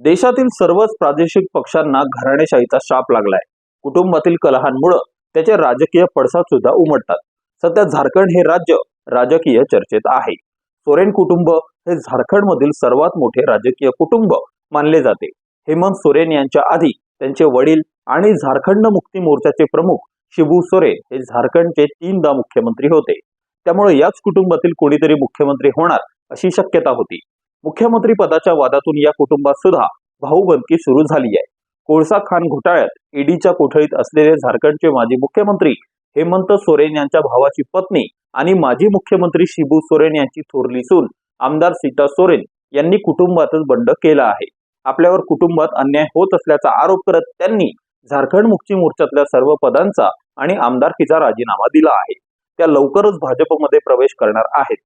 देशातील सर्वच प्रादेशिक पक्षांना घराणेशाहीचा शाप लागलाय. कुटुंबातील कलहांमुळं त्याचे राजकीय पडसाद सुद्धा उमटतात. सध्या झारखंड हे राज्य राजकीय चर्चेत आहे. सोरेन कुटुंब हे झारखंडमधील सर्वात मोठे राजकीय कुटुंब मानले जाते. हेमंत सोरेन यांच्या आधी त्यांचे वडील आणि झारखंड मुक्ती मोर्चाचे प्रमुख शिबू सोरेन हे झारखंडचे तीनदा मुख्यमंत्री होते. त्यामुळे याच कुटुंबातील कोणीतरी मुख्यमंत्री होणार अशी शक्यता होती. मुख्यमंत्री पदाच्या वादातून या कुटुंबात सुद्धा भाऊबंदकी सुरू झाली आहे. कोळसा खान घोटाळ्यात ईडीच्या कोठडीत असलेले झारखंडचे माजी मुख्यमंत्री हेमंत सोरेन यांच्या भावाची पत्नी आणि माजी मुख्यमंत्री शिबू सोरेन यांची थोरली सून आमदार सीता सोरेन यांनी कुटुंबातच बंड केला आहे. आपल्यावर कुटुंबात अन्याय होत असल्याचा आरोप करत त्यांनी झारखंड मुक्ती मोर्चातल्या सर्व पदांचा आणि आमदारकीचा राजीनामा दिला आहे. त्या लवकरच भाजपमध्ये प्रवेश करणार आहेत.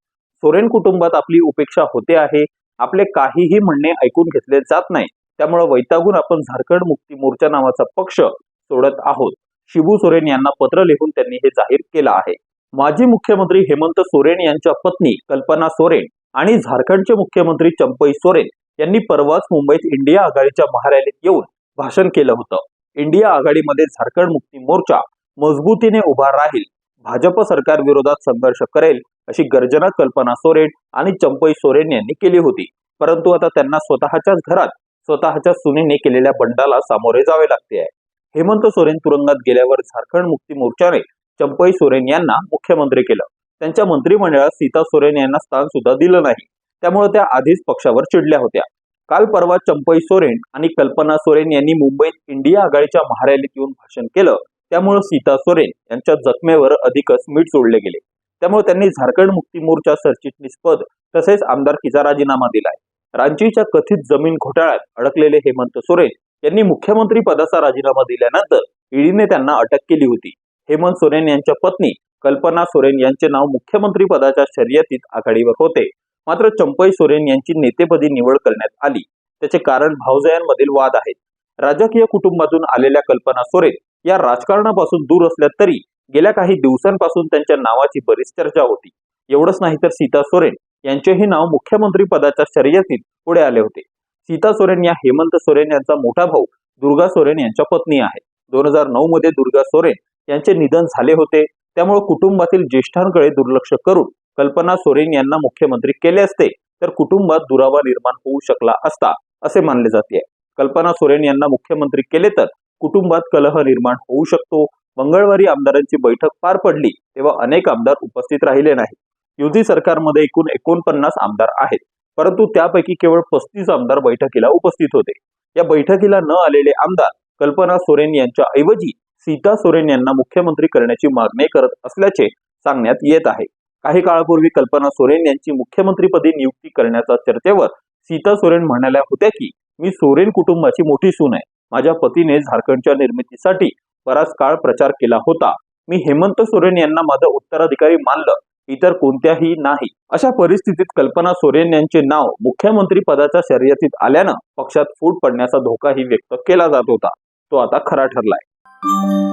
सोरेन कुटुंबात आपली उपेक्षा होते आहे आपले काहीही म्हणणे ऐकून घेतले जात नाही. त्यामुळे वैतागून आपण झारखंड मुक्ती मोर्चा नावाचा पक्ष सोडत आहोत. शिबू सोरेन यांना पत्र लिहून त्यांनी हे जाहीर केलं आहे. माजी मुख्यमंत्री हेमंत सोरेन यांच्या पत्नी कल्पना सोरेन आणि झारखंडचे मुख्यमंत्री चंपई सोरेन यांनी परवाच मुंबईत इंडिया आघाडीच्या महारॅलीत येऊन भाषण केलं होतं. इंडिया आघाडीमध्ये झारखंड मुक्ती मोर्चा मजबूतीने उभा राहील. भाजप सरकार विरोधात संघर्ष करेल अशी गर्जना कल्पना सोरेन आणि चंपई सोरेन यांनी केली होती. परंतु आता त्यांना स्वतःच्याच घरात स्वतःच्या सुनेने केलेल्या बंडाला सामोरे जावे लागते आहे. हेमंत सोरेन तुरुंगात गेल्यावर झारखंड मुक्ती मोर्चाने चंपई सोरेन यांना मुख्यमंत्री केलं. त्यांच्या मंत्रिमंडळात सीता सोरेन यांना स्थान सुद्धा दिलं नाही. त्यामुळे त्या आधीच पक्षावर चिडल्या होत्या. काल परवा चंपई सोरेन आणि कल्पना सोरेन यांनी मुंबईत इंडिया आघाडीच्या महारॅलीत येऊन भाषण केलं. त्यामुळे सीता सोरेन यांच्या जखमेवर अधिकच मीठ सोडले गेले. त्यामुळे त्यांनी झारखंड मुक्ती मोर्चा सरचिटणीस पद तसेच आमदारकीचा राजीनामा दिलाय. रांचीच्या कथित जमीन घोटाळ्यात अडकलेले हेमंत सोरेन यांनी मुख्यमंत्री पदाचा राजीनामा दिल्यानंतर ईडीने त्यांना अटक केली होती. हेमंत सोरेन यांच्या पत्नी कल्पना सोरेन यांचे नाव मुख्यमंत्री पदाच्या शर्यतीत आघाडीवर होते. मात्र चंपई सोरेन यांची नेतेपदी निवड करण्यात आली. त्याचे कारण भावजयांमधील वाद आहेत. राजकीय कुटुंबातून आलेल्या कल्पना सोरेन या राजकारणापासून दूर असल्या तरी गेल्या काही दिवसांपासून त्यांच्या नावाची बरीच चर्चा होती. एवढंच नाही तर सीता सोरेन यांचेही नाव मुख्यमंत्री पदाच्या शर्यतीत पुढे आले होते. सीता सोरेन या हेमंत सोरेन यांचा मोठा भाऊ दुर्गा सोरेन यांच्या पत्नी आहे. दोन हजार नऊ मध्ये दुर्गा सोरेन यांचे निधन झाले होते. त्यामुळे कुटुंबातील ज्येष्ठांकडे दुर्लक्ष करून कल्पना सोरेन यांना मुख्यमंत्री केले असते तर कुटुंबात दुरावा निर्माण होऊ शकला असता असे मानले जाते. कल्पना सोरेन यांना मुख्यमंत्री केले तर कुटुंबात कलह निर्माण होऊ शकतो. मंगळवारी आमदारांची बैठक पार पडली तेव्हा अनेक आमदार उपस्थित राहिले नाही युती सरकारमध्ये एकूण एकोणपन्नास आमदार आहेत परंतु त्यापैकी केवळ पस्तीस आमदार बैठकीला उपस्थित होते. या बैठकीला न आलेले आमदार कल्पना सोरेन यांच्या ऐवजी सीता सोरेन यांना मुख्यमंत्री करण्याची मागणी करत असल्याचे सांगण्यात येत आहे. काही काळापूर्वी कल्पना सोरेन यांची मुख्यमंत्रीपदी नियुक्ती करण्याच्या चर्चेवर सीता सोरेन म्हणाल्या होत्या की मी सोरेन कुटुंबाची मोठी सून आहे. माझ्या पतीने झारखंडच्या निर्मितीसाठी बराच काळ प्रचार केला होता. मी हेमंत सोरेन यांना माझं उत्तराधिकारी मानलं इतर कोणत्याही नाही. अशा परिस्थितीत कल्पना सोरेन यांचे नाव मुख्यमंत्री पदाच्या शर्यतीत आल्यानं पक्षात फूट पडण्याचा धोकाही व्यक्त केला जात होता. तो आता खरा ठरलाय.